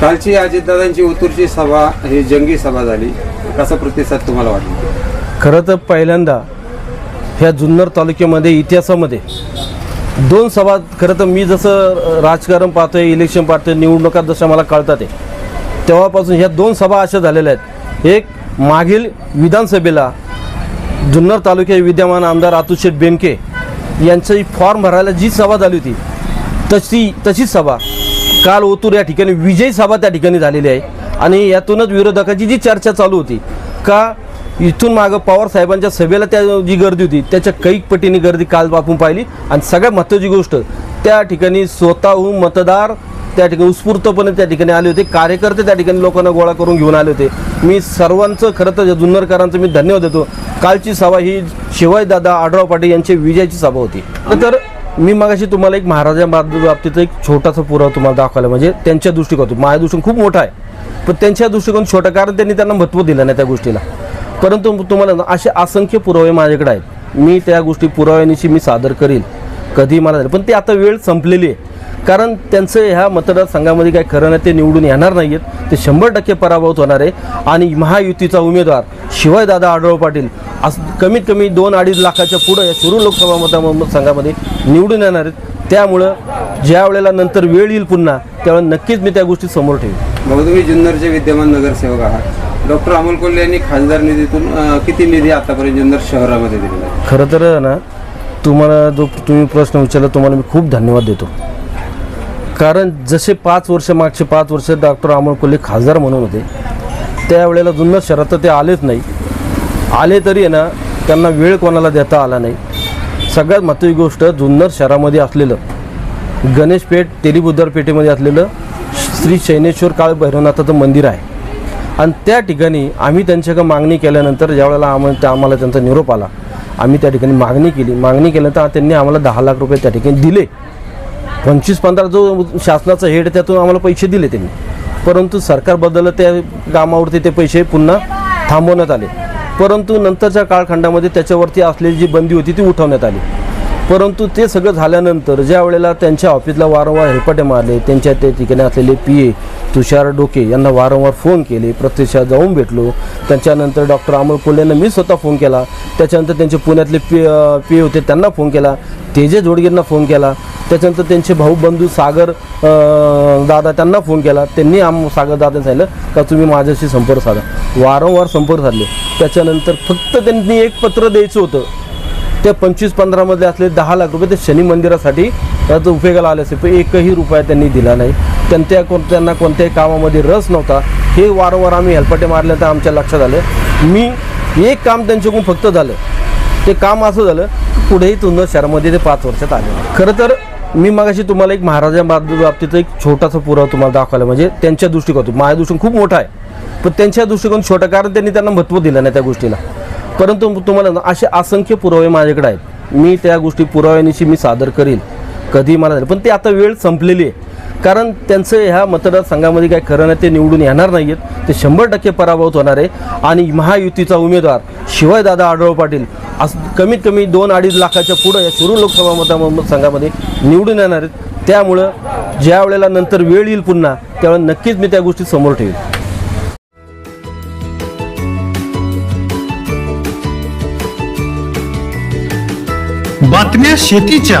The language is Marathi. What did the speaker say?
कालची अजितदादांची ओतूरची सभा ही जंगी सभा झाली. कसा प्रतिसाद तुम्हाला वाटला? खरं तर पहिल्यांदा ह्या जुन्नर तालुक्यामध्ये इतिहासामध्ये दोन सभा खरं तर मी जसं राजकारण पाहतोय इलेक्शन पाहतोय निवडणुका जशा मला कळतात आहे तेव्हापासून ह्या दोन सभा अशा झालेल्या आहेत. एक मागील विधानसभेला जुन्नर तालुक्याचे विद्यमान आमदार अतुशेठ बेनके यांची फॉर्म भरायला जी सभा झाली होती तशी तशीच सभा काल ओतूर या ठिकाणी विजयी सभा त्या ठिकाणी झालेली आहे. आणि यातूनच विरोधकाची जी चर्चा चालू होती का इथून मागं पवार साहेबांच्या सभेला त्या जी गर्दी होती त्याच्या कैक पटीने गर्दी काल आपण पाहिली. आणि सगळ्यात महत्त्वाची गोष्ट त्या ठिकाणी स्वतःहून मतदार त्या ठिकाणी उत्स्फूर्तपणे त्या ठिकाणी आले होते. कार्यकर्ते त्या ठिकाणी लोकांना गोळा करून घेऊन आले होते. मी सर्वांचं खरं तर जुन्नरकरांचं मी धन्यवाद देतो. कालची सभा ही शिवायदादा आढराव पाटील यांची विजयाची सभा होती. तर मी मगाशी तुम्हाला एक महाराजा बाबतीत एक छोटासा पुरावा तुम्हाला दाखवला म्हणजे त्यांच्या दृष्टिकोनातून. माझ्या दृष्टिकोन खूप मोठा आहे. पण त्यांच्या दृष्टिकोन छोटा कारण त्यांनी त्यांना महत्त्व दिलं नाही त्या गोष्टीला. परंतु तुम्हाला असे असंख्य पुरावे माझ्याकडे आहेत. मी त्या गोष्टी पुराव्यानिशी मी सादर करील. कधी मला पण ते आता वेळ संपलेली आहे. कारण त्यांचं ह्या मतदारसंघामध्ये काही खरं नाही ते निवडून येणार नाही आहेत ते शंभर टक्के पराभूत होणार आहे. आणि महायुतीचा उमेदवार शिवायदादा आढळराव पाटील अस कमीत कमी दोन अडीच लाखाच्या पुढं या शिरूर लोकसभा मतदारसंघामध्ये निवडून येणार आहेत. त्यामुळं ज्या वेळेला नंतर वेळ येईल पुन्हा त्यावेळेला नक्कीच मी त्या गोष्टी समोर ठेवेन. भाऊ तुम्ही जुन्नरचे विद्यमान नगरसेवक आहात. डॉक्टर अमोल कोल्हे यांनी खासदार निधीतून किती निधी आतापर्यंत जुन्नर शहरामध्ये दिलेला आहे? खरं तर ना तुम्हाला जो तुम्ही प्रश्न विचारला तुम्हाला मी खूप धन्यवाद देतो. कारण जसे पाच वर्ष मागचे पाच वर्ष डॉक्टर अमोल कोल्हे खासदार म्हणून होते त्यावेळेला जुन्नर शहरात तर ते आलेच नाही. आले तरी आहे ना त्यांना वेळ कोणाला देता आला नाही. सगळ्यात महत्त्वाची गोष्ट जुन्नर शहरामध्ये असलेलं गणेशपेठ तेलीबुद्धार पेठेमध्ये असलेलं श्री शैनेश्वर काळ भैरवनाथाचं मंदिर आहे. आणि त्या ठिकाणी आम्ही त्यांच्याकडे मागणी केल्यानंतर ज्यावेळेला आम्हाला त्या आम्हाला त्यांचा निरोप आला आम्ही त्या ठिकाणी मागणी केली. मागणी केल्यानंतर त्यांनी आम्हाला दहा लाख रुपये त्या ठिकाणी दिले. पंचवीस पंधरा जो शासनाचा हेड त्यातून आम्हाला पैसे दिले त्यांनी. परंतु सरकार बदललं त्या कामावरती ते पैसे पुन्हा थांबवण्यात आले. परंतु नंतरच्या काळखंडामध्ये त्याच्यावरती असलेली जी बंदी होती ती उठवण्यात आली. परंतु ते सगळं झाल्यानंतर ज्या वेळेला त्यांच्या ऑफिसला वारंवार हेलपाटे मारले त्यांच्या त्या ठिकाणी असलेले पी ए तुषार डोके यांना वारंवार फोन केले प्रत्यक्षात जाऊन भेटलो. त्यांच्यानंतर डॉक्टर अमोल कोल्हेंना मी स्वतः फोन केला. त्याच्यानंतर त्यांचे पुण्यातले पी पी होते त्यांना फोन केला. तेजे जोडगेंना फोन केला. त्याच्यानंतर त्यांचे भाऊ बंधू सागर दादा त्यांना फोन केला. त्यांनी आम सागर दादा सांगितलं का तुम्ही माझ्याशी संपर्क साधा. वारंवार संपर्क साधले. त्याच्यानंतर फक्त त्यांनी एक पत्र द्यायचं होतं. त्या पंचवीस पंधरामध्ये असले दहा लाख रुपये ते शनी मंदिरासाठी त्याचा उपयोगाला आले असते पण एकही रुपया त्यांनी दिला नाही. त्यांच्या कोण त्यांना कोणत्याही कामामध्ये रस नव्हता. हे वारंवार आम्ही हेलपाटे तर आमच्या लक्षात आलं. मी एक काम त्यांच्याकडून फक्त झालं. ते काम असं झालं पुढेही तुमचं शहरामध्ये ते पाच वर्षात आले. खरं तर मी मगाशी तुम्हाला एक महाराजा बाबतीत एक छोटासा पुरावा तुम्हाला दाखवला म्हणजे त्यांच्या दृष्टिकोनातून. माझ्या दृष्टिकोन खूप मोठा आहे. पण त्यांच्या दृष्टिकोन छोटा कारण त्यांनी त्यांना महत्त्व दिलं नाही त्या गोष्टीला. परंतु तुम्हाला ना असे असंख्य पुरावे माझ्याकडे आहेत. मी त्या गोष्टी पुराव्यानिशी मी सादर करील. कधी मला झालं पण ते आता वेळ संपलेली आहे. कारण त्यांचं ह्या मतदारसंघामध्ये काही खरं नाही ते निवडून येणार नाही आहेत ते शंभर टक्के पराभूत होणार आहे. आणि महायुतीचा उमेदवार शिवायदादा आढळ पाटील अस कमीत कमी दोन अडीच लाखाच्या पुढं या शिरूर लोकसभा मतदारसंघामध्ये निवडून येणार आहेत. त्यामुळं ज्या वेळेला नंतर वेळ येईल पुन्हा त्यावेळेला नक्कीच मी त्या गोष्टी समोर ठेवेन. बातम्या शेतीच्या.